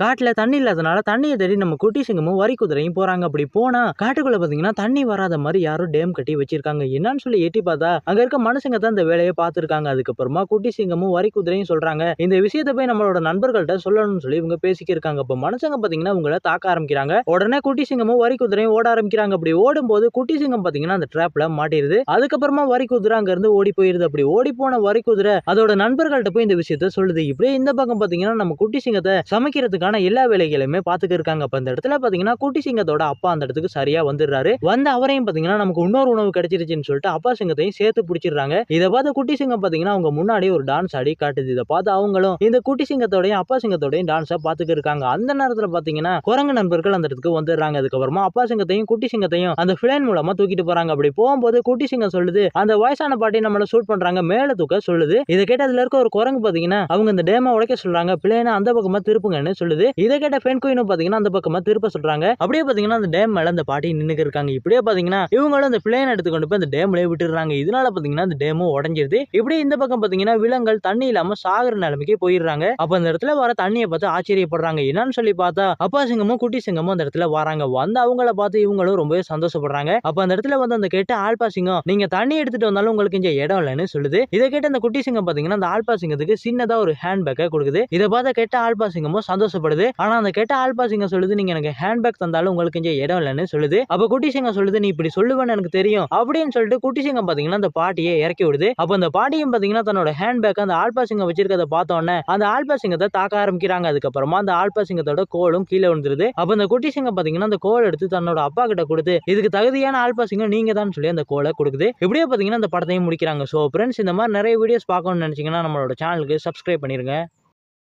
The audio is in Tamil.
காட்டுல தண்ணி இல்லாதனால தண்ணியை தேடி நம்ம குட்டி சிங்கமும் வரி குதிரையும் போறாங்க. அப்படி போனா காட்டுக்குள்ள பாத்தீங்கன்னா தண்ணி வராத மாதிரி யாரும் டேம் கட்டி வச்சிருக்காங்க. என்னன்னு சொல்லி எட்டி பார்த்தா அங்க இருக்க மனுஷங்க தான் இந்த வேலையை பார்த்திருக்காங்க. அதுக்கப்புறமா குட்டி சிங்கமும் வரி குதிரையும் சொல்றாங்க. இந்த விஷயத்தை போய் நம்மளோட நண்பர்கள்ட்ட சொல்லணும்னு சொல்லி இவங்க பேசிக்கிருக்காங்க. இப்போ மனுஷங்க பாத்தீங்கன்னா உங்களை தாக்க ஆரம்பிக்கிறாங்க. உடனே குட்டி சிங்கமும் வரி குதிரையும் ஓட ஆரம்பிக்கிறாங்க. அப்படி ஓடும்போது குட்டி சிங்கம் பாத்தீங்கன்னா அந்த ட்ராப்ல மாட்டிருது. அதுக்கப்புறமா வரி குதிரை அங்க இருந்து ஓடி போயிருது. அப்படி ஓடி போன வரி குதிரை அதோட நண்பர்கள்ட்ட போய் இந்த விஷயத்த சொல்லுது. இப்படியே இந்த பக்கம் பாத்தீங்கன்னா நம்ம குட்டி சிங்கத்தை சமைக்கிறதுக்கான எல்லா வேலைகளையுமே பார்த்துக்க இருக்காங்க. அப்ப அந்த இடத்துல பாத்தீங்கன்னா குட்டி சிங்கத்தோட அப்பா அந்த இடத்துக்கு சரியா வந்துடுறாரு. வந்து அவரையும் பாத்தீங்கன்னா நமக்கு இன்னொரு உணவு கிடைச்சிருச்சுன்னு சொல்லிட்டு அப்பா சிங்கத்தையும் சேர்த்து பிடிச்சிடுறாங்க. இதை பார்த்து குட்டி சிங்கம் பாத்தீங்கன்னா அவங்க முன்னாடி ஒரு டான்ஸ் ஆடி காட்டுது. இதை பார்த்து அவங்களும் இந்த குட்டி சிங்கத்தோடையும் அப்பா சிங்கத்தோடையும் டான்ஸை பாத்துக்க இருக்காங்க. அந்த நேரத்துல பாத்தீங்கன்னா குரங்கு நண்பர்கள் அந்த இடத்துக்கு வந்துடுறாங்க. அதுக்கப்புறமா அப்பா சிங்கத்தையும் குட்டி சிங்கத்தையும் அந்த பிளேன் மூலமா தூக்கிட்டு போறாங்க. அப்படி போகும்போது குட்டி சிங்கம் சொல்லுது அந்த வயசான பாட்டி நம்மள ஷூட் பண்றாங்க மேல தூக்க சொல்லுது. இதை கேட்ட அதுல இருக்க ஒரு குரங்கு பாத்தீங்கன்னா அவங்க இந்த டேமை உடைக்க சொல்றாங்க. பிளேனை அந்த பக்கமா திருப்புங்கன்னு சொல்லுது. இதை கேட்ட பெண் குயினும் பாத்தீங்கன்னா அந்த பக்கமா திருப்ப சொல்றாங்க. அப்படியே பாத்தீங்கன்னா அந்த டேம் மேல அந்த பாட்டி நின்னுக்கு இருக்காங்க. இப்படியே பாத்தீங்கன்னா இவங்களும் அந்த பிளேன் எடுத்து கொண்டு போய் அந்த டேம்லயே விட்டுறாங்க இதனால பாத்தீங்கன்னா அந்த டேமும் உடஞ்சிருது. இப்படியே இந்த பக்கம் பாத்தீங்கன்னா விலங்குகள் தண்ணி இல்லாம சாகுற நிலைமைக்கு போயிடுறாங்க. அப்ப அந்த இடத்துல வர தண்ணியை பார்த்து ஆச்சரியப்படுறாங்க. என்னன்னு சொல்லி பார்த்தா அப்பா சிங்கமும் குட்டி சிங்கமும் அந்த இடத்துல வராங்க. வந்து அவங்கள பார்த்து இவங்களும் ரொம்பவே சந்தோஷப்படுறாங்க. அப்ப அந்த இடத்துல வந்து அந்த கேட்ட ஆல்பா சிங்கம் நீங்க தண்ணி எடுத்துட்டு வந்தாலும் உங்களுக்கு இங்க இடம் இல்லைன்னு சொல்லுது. இதை கேட்ட அந்த குட்டி சிங்கம் பாத்தீங்கன்னா அந்த ஆல்பா சிங்கத்துக்கு சின்னதா ஒரு ஹேண்ட் பேக்கை கொடுக்குது. இதை பார்த்தா கேட்ட ஆல்பா சிங்கமும் தேவைப்படுது. ஆனா அந்த கேட்ட ஆல்பா சிங்க சொல்லுது நீங்க எனக்கு ஹேண்ட் பேக் தந்தாலும் உங்களுக்கு இங்கே இடம் இல்லைன்னு சொல்லுது. அப்ப குட்டி சிங்கம் சொல்லுது நீ இப்படி சொல்லுவேன்னு எனக்கு தெரியும். அப்படின்னு சொல்லிட்டு குட்டி சிங்கம் பாத்தீங்கன்னா அந்த பாட்டியை இறக்கி விடுது. அப்ப அந்த பாட்டியும் பாத்தீங்கன்னா தன்னோட ஹேண்ட் பேக் அந்த ஆல்பா சிங்கம் வச்சிருக்கத பார்த்தோன்னே அந்த ஆல்பா சிங்கத்தை தாக்க ஆரம்பிக்கிறாங்க. அதுக்கப்புறமா அந்த ஆல்பா சிங்கத்தோட கோலும் கீழே விழுந்துருது. அப்ப அந்த குட்டி சிங்கம் பாத்தீங்கன்னா அந்த கோல் எடுத்து தன்னோட அப்பா கிட்ட கொடுத்து இதுக்கு தகுதியான ஆல்பா சிங்கம் நீங்க தான் சொல்லி அந்த கோலை கொடுக்குது. இப்படியே பாத்தீங்கன்னா அந்த படத்தையும் முடிக்கிறாங்க. ஸோ ஃப்ரெண்ட்ஸ் இந்த மாதிரி நிறைய வீடியோஸ் பார்க்கணும்னு நினைச்சீங்கன்னா நம்மளோட சேனலுக்கு சப்ஸ்கிரைப் பண்ணிருங்க.